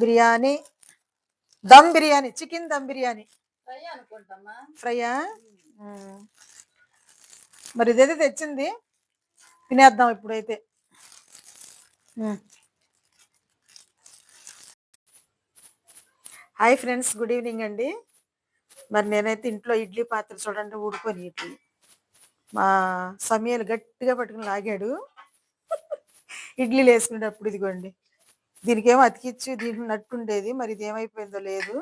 Biryani dum biryani chicken dum biryani. ఫ్రైయా. మరి ఇదైతే తెచ్చింది. తినేద్దాం ఇప్పుడైతే. హాయ్ ఫ్రెండ్స్ గుడ్ ఈవినింగ్ అండి. మరి నేనైతే ఇంట్లో ఇడ్లీ పాత్ర చూడండి ఊడుకొని ఇడ్లీ. మా సమయాలు గట్టిగా పట్టుకుని లాగాడు. ఇడ్లీలు వేసుకునేటప్పుడు ఇదిగోండి. దీనికేమో అతికిచ్చి దీంట్లో నట్టు ఉండేది మరి ఇది ఏమైపోయిందో లేదు.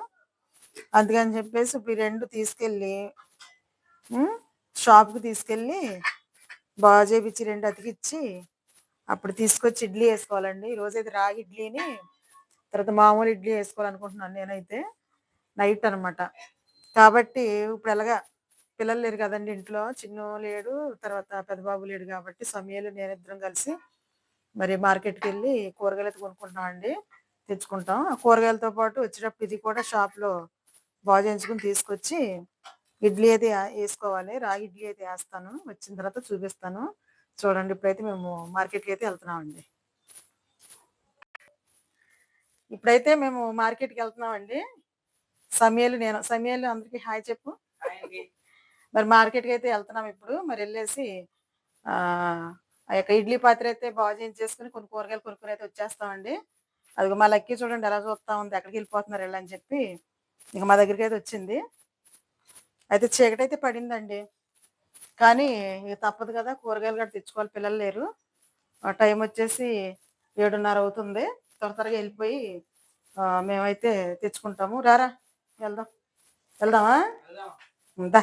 అందుకని చెప్పేసి ఇప్పుడు ఈ రెండు తీసుకెళ్ళి షాప్కి తీసుకెళ్ళి బాగా చేపించి రెండు అతికిచ్చి అప్పుడు తీసుకొచ్చి ఇడ్లీ వేసుకోవాలండి. ఈరోజు అయితే రాగి ఇడ్లీని తర్వాత మామూలు ఇడ్లీ వేసుకోవాలనుకుంటున్నాను నేనైతే నైట్ అనమాట కాబట్టి ఇప్పుడు ఎలాగా పిల్లలు లేరు కదండి ఇంట్లో చిన్న లేడు తర్వాత పెద్దబాబు లేడు కాబట్టి సమయాలు నేను ఇద్దరం కలిసి మరి మార్కెట్కి వెళ్ళి కూరగాయలు అయితే కొనుక్కుంటున్నాం అండి తెచ్చుకుంటాం. ఆ కూరగాయలతో పాటు వచ్చేటప్పుడు ఇది కూడా షాప్లో బాగా చేయించుకుని తీసుకొచ్చి ఇడ్లీ అయితే వేసుకోవాలి. రాగి ఇడ్లీ అయితే వేస్తాను. వచ్చిన తర్వాత చూపిస్తాను. చూడండి ఇప్పుడైతే మేము మార్కెట్కి అయితే వెళ్తున్నామండి ఇప్పుడైతే మేము మార్కెట్కి వెళ్తున్నామండి సమయాలు నేను సమయాలు అందరికీ హాయ్ చెప్పు. మరి మార్కెట్కి అయితే వెళ్తున్నాం ఇప్పుడు. మరి వెళ్ళేసి ఆ యొక్క ఇడ్లీ పాత్ర అయితే బాగా చేయించేసుకుని కొన్ని కూరగాయలు కొనుక్కొని అయితే వచ్చేస్తామండి. అది మా లక్కీ చూడండి ఎలా చూస్తా ఉంది ఎక్కడికి వెళ్ళిపోతున్నారు వెళ్ళని చెప్పి. ఇక మా దగ్గరికి అయితే వచ్చింది. అయితే చీకటి అయితే పడిందండి. కానీ ఇక తప్పదు కదా కూరగాయలు కూడా తెచ్చుకోవాలి పిల్లలు లేరు. టైం వచ్చేసి ఏడున్నర అవుతుంది. త్వర త్వరగా వెళ్ళిపోయి మేమైతే తెచ్చుకుంటాము. రారా వెళ్దాం. వెళ్దామా? దా.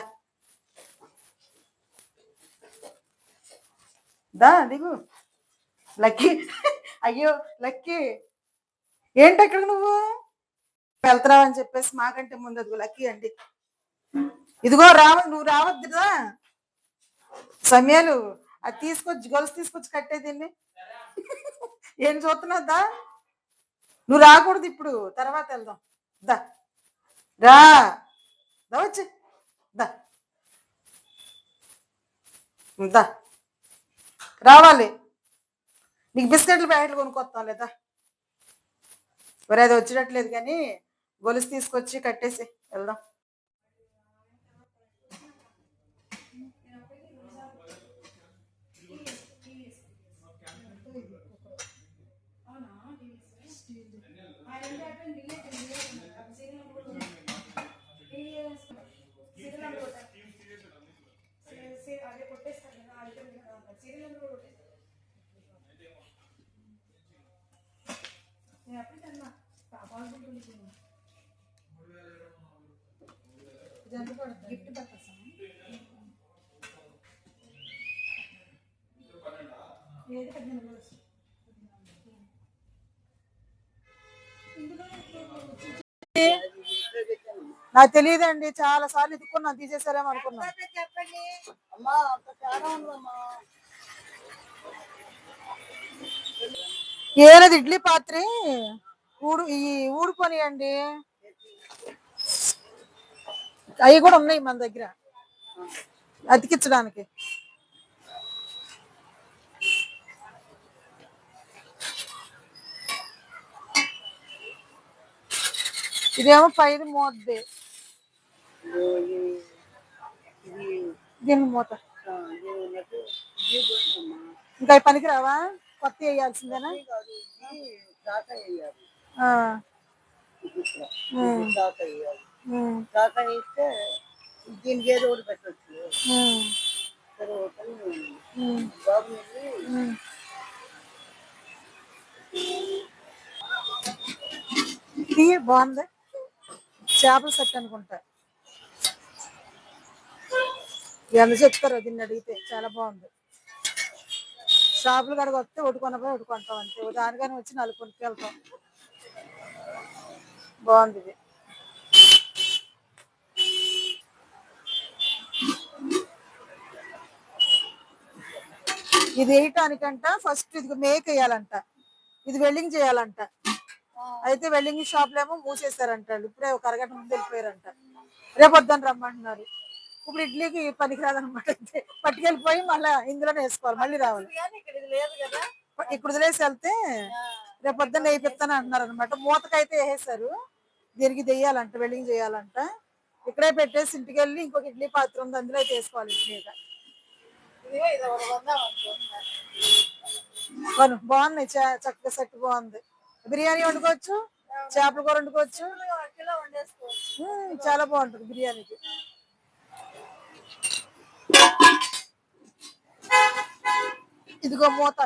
దా దిగు. లక్కీ. అయ్యో లక్కీ. ఏంటి అక్కడ నువ్వు? వెళ్తున్నావు అని చెప్పేసి మాకంటే ముందు అదిగో లక్కీ అండి ఇదిగో రావ నువ్వు రావద్దురా సమయాలు అది తీసుకొచ్చి గొలుసు తీసుకొచ్చి కట్టేదిన్ని ఏం చూస్తున్నావు? దా. నువ్వు రాకూడదు ఇప్పుడు. తర్వాత వెళ్దాం. దా. రా. దా వచ్చి. దా. దా. రావాలి. నీకు బిస్కెట్లు ప్యాకెట్లు కొనుక్కొస్తాం లేదా? మరి అది వచ్చినట్లేదు కానీ గొలుసు తీసుకొచ్చి కట్టేసి వెళ్దాం. గిఫ్ట్ పర్పస్ ఏది పద్దెనిమిది రోజులు. నాకు తెలియదండి చాలా సార్లు ఎత్తుకున్నాను తీసేసారేమో అనుకున్నా. చెప్పండి. అమ్మా అంత తేడా ఉందమ్మా. ఏనది ఇడ్లీ పాత్ర? ఊడు ఈ ఊడిపోనియండి అవి కూడా ఉన్నాయి మన దగ్గర. అతికించడానికి. ఇదేమో పైది మూతది దీని మూత. ఇంకా పనికి పనికిరావా? కొత్త వేయాల్సిందేనా? ఇస్తే దీనికి ఏదో ఒకటి పెట్టచ్చు. బాబు. ఇది బాగుంది? చేపల సెట్ అనుకుంటా. ఎంత చెప్తారో దీన్ని అడిగితే చాలా బాగుంది. షాపులు కడగ వస్తే ఒకటి కొనపోయి ఒకటి కొంటాం అంతే. దానికని వచ్చి నాలుగు కొనుక్కెళ్తాం బాగుంది ఇది. ఇది వేయటానికంట ఫస్ట్ ఇది మేక్ వేయాలంట. ఇది వెల్డింగ్ చేయాలంట. అయితే వెల్డింగ్ షాప్ ఏమో మూసేశారంట ఇప్పుడే ఒక అరగంట ముందు వెళ్ళిపోయారంట. రేపొద్దని రమ్మంటున్నారు. ఇప్పుడు ఇడ్లీకి పనికిరాదనమాట అయితే పట్టుకెళ్ళిపోయి మళ్ళీ ఇందులోనే వేసుకోవాలి మళ్ళీ రావాలి. ఇక్కడ వదిలేసి వెళ్తే రేపు పొద్దున్న వేయిస్తాను అంటున్నారు అనమాట మూతకైతే వేసేసారు దీనికి దెయ్యాలంట వెల్డింగ్ చేయాలంట. ఇక్కడే పెట్టేసి ఇంటికి వెళ్ళి ఇంకొక ఇడ్లీ పాత్ర ఉంది అందులో అయితే వేసుకోవాలి ఇడ్లీ. కొను బాగున్నాయి చా- చక్కగా సెట్ బాగుంది. బిర్యానీ వండుకోవచ్చు చేపల కూర వండుకోవచ్చు. చాలా బాగుంటుంది బిర్యానీకి. ఇదిగో మూత.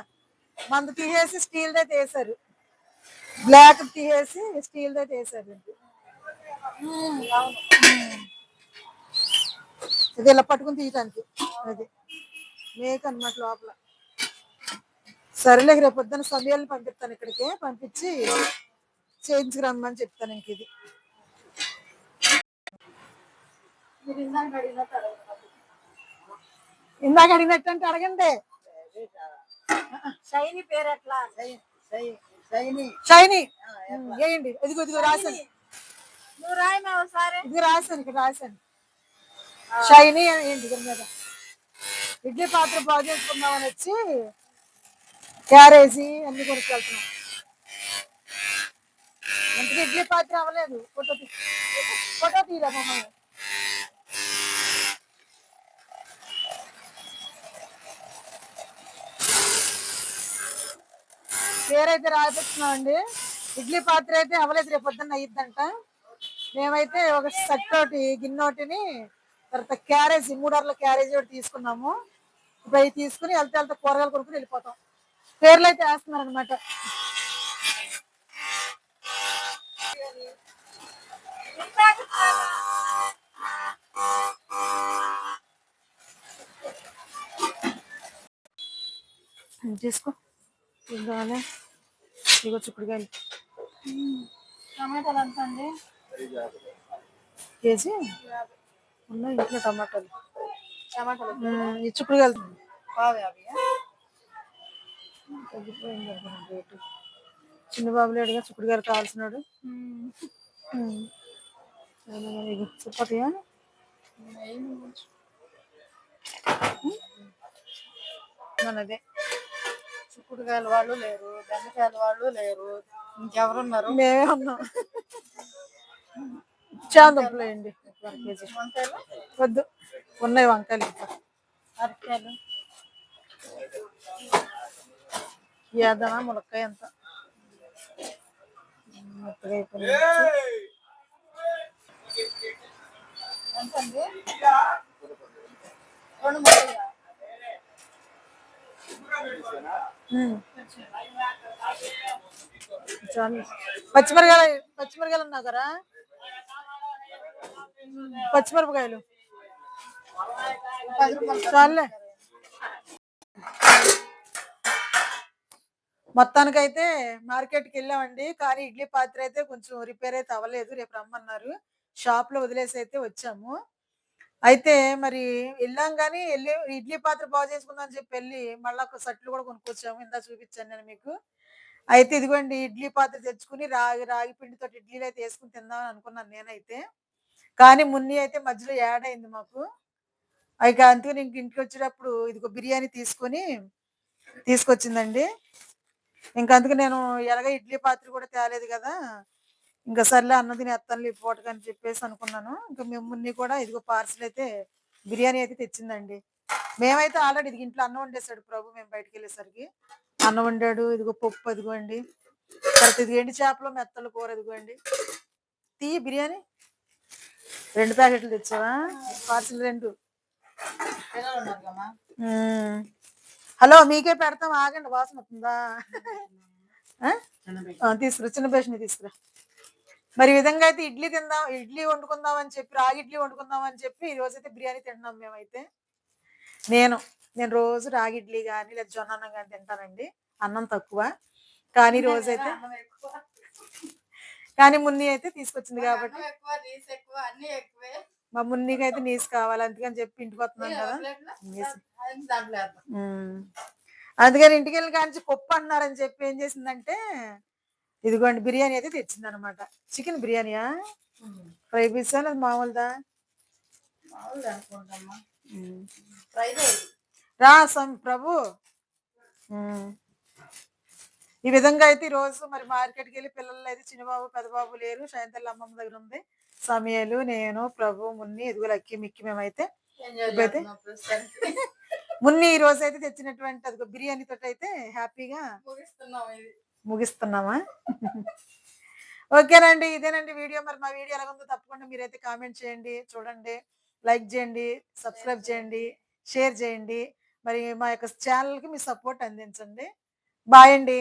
మందు తీసేసి స్టీల్ దే తీసారు. బ్లాక్ తీసేసి స్టీల్ దే తీసారు. ఇది. ఇలా పట్టుకుని తీయటానికి. అది. మేక అనమాట లోపల. సరేలే రేపు పొద్దున్న సమయాన్ని పంపిస్తాను ఇక్కడికి. పంపించి చేయించుకురమ్మని చెప్తాను ఇంక ఇది. ఇందాక అడిగినట్టు అడగండి. షైని పేరు ఎట్లా? షైని వేయండి ఇదిగో ఇదిగో రాశాను. నువ్వు రాయమా ఒకసారి. ఇదిగో రాశాను ఇక్కడ రాశాను. షైనీ వేయండి దీని మీద. ఇడ్లీ పాత్ర బాగు చేసుకుందామని వచ్చి క్యారేజీ అన్ని కొనుక్కెళ్తున్నాం. ఇంటికి ఇడ్లీ పాత్ర అవ్వలేదు? ఫోటో తీ ఫోటో తీరా మమ్మల్ని? పేరైతే రాయిస్తున్నామండి ఇడ్లీ పాత్ర అయితే అవ్వలేదు రేపు పొద్దున్న అయ్యిద్దంట మేమైతే ఒక సెట్ ఒకటి గిన్నె ఒకటిని తర్వాత క్యారేజ్ మూడర్ల క్యారేజీ ఒకటి తీసుకున్నాము. ఇప్పుడు అవి తీసుకుని వెళ్తే వెళ్తే కూరగాయలు కొనుక్కుని వెళ్ళిపోతాం. పేర్లు అయితే వేస్తున్నారు అనమాట తీసుకో. కావాలి ఇదిగో చిక్కుడుకాయలు. టమాటాలు ఎంత అండి కేజీ? ఉన్నాయి ఇంట్లో టమాటాలు. టమాటాలు ఈ చిక్కుడుకాయలు. తగ్గిపోయింది అనుకున్నాను రేటు. చిన్న బాబు లేడుగా చిక్కుడుకాయలు కావాల్సినాడు. సరిపోతాయా మనదే. చిక్కుడుకాయల వాళ్ళు లేరు బెండకాయల వాళ్ళు లేరు. ఇంకెవరున్నారు? మేమే ఉన్నాం కేజీ వంకాయలు? వద్దు. ఉన్నాయి వంకాయలు ఇంకా. అరటికాయలు? ఏదనా ములక్కాయ ఎంత? మెత్తగా అయిపోయింది ఎంత అండి రెండు ముక్కలు ఉమ్. పచ్చిమిరకాయలు పచ్చిమిరకాయలు ఉన్నావు కదా? పచ్చిమిరపకాయలు. చాలే మొత్తానికి అయితే మొత్తానికైతే మార్కెట్కి వెళ్ళామండి. కానీ ఇడ్లీ పాత్ర అయితే కొంచెం రిపేర్ అయితే అవ్వలేదు. రేపు రమ్మన్నారు. షాప్లో వదిలేసి అయితే వచ్చాము. అయితే మరి వెళ్ళాం కానీ వెళ్ళి ఇడ్లీ పాత్ర బాగు చేసుకుందాం అని చెప్పి వెళ్ళి మళ్ళీ ఒక సట్లు కూడా కొనుక్కొచ్చాము. ఇందా చూపించాను నేను మీకు. అయితే ఇదిగోండి ఇడ్లీ పాత్ర తెచ్చుకుని రాగి రాగి పిండితో ఇడ్లీలు అయితే వేసుకుని తిందామని అనుకున్నాను నేనైతే. కానీ మున్ని అయితే మధ్యలో యాడ్ అయింది మాకు. ఇక అందుకని ఇంక ఇంటికి వచ్చేటప్పుడు ఇదిగో బిర్యానీ తీసుకొని తీసుకొచ్చిందండి. ఇంకా అందుకు నేను ఎలాగ ఇడ్లీ పాత్ర కూడా తేలేదు కదా. ఇంకా సర్లే అన్న తిని ఎత్తాను పూటకి అని చెప్పేసి అనుకున్నాను. ఇంకా మేము మున్ని కూడా ఇదిగో పార్సల్ అయితే బిర్యానీ అయితే తెచ్చిందండి. మేమైతే ఆల్రెడీ ఇది ఇంట్లో అన్నం వండేసాడు ప్రభు మేము బయటికి వెళ్ళేసరికి. అన్నం వండాడు ఇదిగో పప్పు ఇదిగోండి తర్వాత ఇది ఎండి చేపలు మెత్తలు కూర ఇదిగోండి తీ బిర్యానీ. రెండు ప్యాకెట్లు తెచ్చావా? పార్సల్ రెండు. హలో మీకే పెడతాం ఆగండి వాసన వస్తుందా? తీసుకురా చిన్న బేషన్ తీసుకురా. మరి విధంగా అయితే ఇడ్లీ తిందాం ఇడ్లీ వండుకుందాం అని చెప్పి రాగి ఇడ్లీ వండుకుందాం అని చెప్పి ఈ రోజు అయితే బిర్యానీ తింటున్నాం మేమైతే. నేను నేను రోజు రాగి ఇడ్లీ కానీ లేదా జొన్న అన్నం కానీ తింటానండి. అన్నం తక్కువ. కానీ ఈ రోజు అయితే అన్నం ఎక్కువ? కానీ మున్ని అయితే తీసుకొచ్చింది కాబట్టి. మా మున్నికి అయితే నీసు కావాలి అందుకని చెప్పి ఇంటికి వస్తున్నాం కదా. అందుకని ఇంటికి వెళ్ళి కాంచి పప్పు అన్నారని చెప్పి ఏం చేసిందంటే ఇదిగోండి బిర్యానీ అయితే తెచ్చింది అనమాట చికెన్ బిర్యానీయా? ఫ్రై పీస్ లేదా మామూలుదా? రా సం ప్రభు. ఈ విధంగా అయితే ఈ రోజు మరి మార్కెట్కి వెళ్ళి పిల్లలు అయితే చిన్నబాబు పెద్దబాబు లేరు. సాయంత్రం అమ్మమ్మ దగ్గర ఉంది. సమయాలు నేను ప్రభు మున్ని ఎదుగు లక్కి మిక్కి మేమైతే ప్రస్తుతానికి. మున్ని ఈ రోజు అయితే తెచ్చినటువంటి అది బిర్యానీ తోటి అయితే హ్యాపీగా ముగిస్తున్నామా? ఓకేనండి ఇదేనండి వీడియో. మరి మా వీడియో ఎలా ఉందో తప్పకుండా మీరైతే కామెంట్ చేయండి చూడండి లైక్ చేయండి సబ్స్క్రైబ్ చేయండి షేర్ చేయండి. మరి మా యొక్క ఛానల్కి మీ సపోర్ట్ అందించండి. బాయ్ అండి.